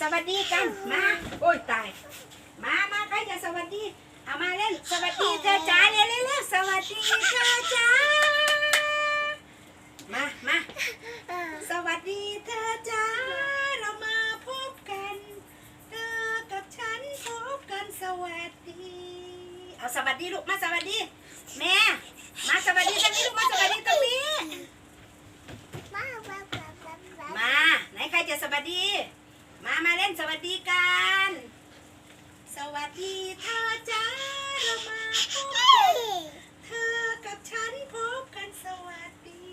สวัสดีกันมาโอ้ยตาย มามาใครจะสวัสดีเอามาเล่นสวัสดีเธอจ้าเร็วเร็วเร็วสวัสดีเธอจ้ามามาสวัสดีเธอจ้าเรามาพบกัน เธอกับฉันพบกันสวัสดี เอาสวัสดีลูกมาสวัสดี แม่มาสวัสดีตรงนี้ลูกมาสวัสดีตรงนี้ มา ไหนใครจะสวัสดี มา มาเล่นสวัสดีกัน สวัส ดีเธอจ้าเรามาพบกันเธอกับฉันพบกันสวัสดี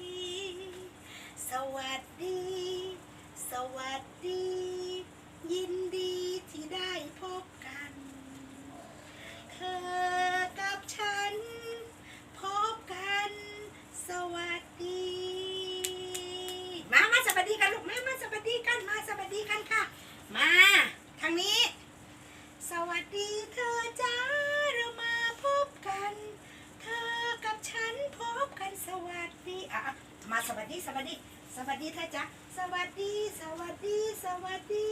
สวัสดี สวัสดี ยิน สวัสดีสวัสดี สวัสดีท่าจ๊ะสวัสดี สวัสดี สวัสดี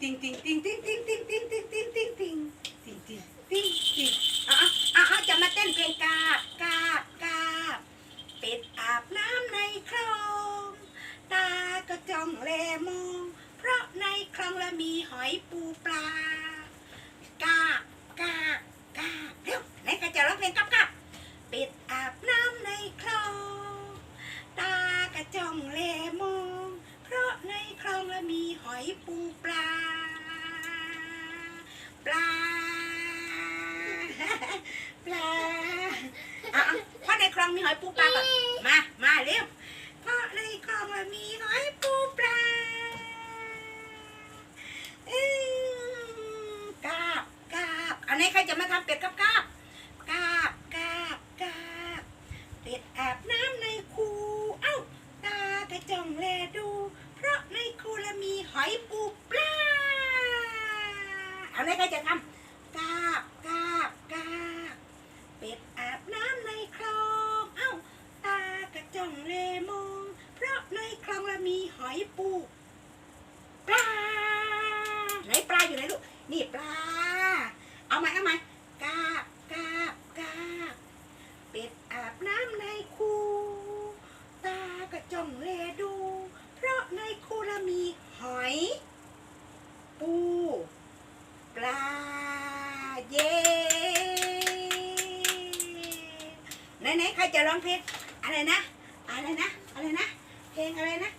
ติงติงติงติงติงติงติงติงติงติงติงติงติงติงติงติงติงติงอะอะอะจะมาเต้นเพลงกาบกาบกาบเป็ดอาบน้ำในคลองตาก็จ้องแลมอง เพราะในคลองละมีหอยปูปลากาบกาบ กาบเร็วไหนใครจะร้องเพลงกับกับเป็ดอาบน้ำในคลอง ตากระจ่องแลมอง เพราะในคลองละ มีหอยปูปลา ปลา ปลาอะอะเพราะในคลองมีหอยปูปลาก่อนมา มาเร็วเพราะในคลองละมีหอยปูปลาอืมกาบกาบอันนี้ใครจะมาทำเป็ดกับกาบกาบกาบกาบเป็ดอาบน้ำในคูเอ้า ตากระจ่องแลดู เพราะในคูละมีหอยปูปลาเอาไหนใครจะทำกาบกาบกาบเป็ดอาบน้ำในคลอง เอ้า ตากระจ่องเลมอง เพราะในคลองละมีหอยปูปลา ไหนปลาอยู่ไห นี่ปลา เอาไหมเอาไหมกาบกาบกาบเป็ดอาบน้ำในคูตากระจองเลดู เพราะในคูละมีหอย ปู ปลา เย้ไหนไหนๆใครจะร้องเพลงอะไรนะ อะไรนะ อะไรนะ เพลงอะไรนะ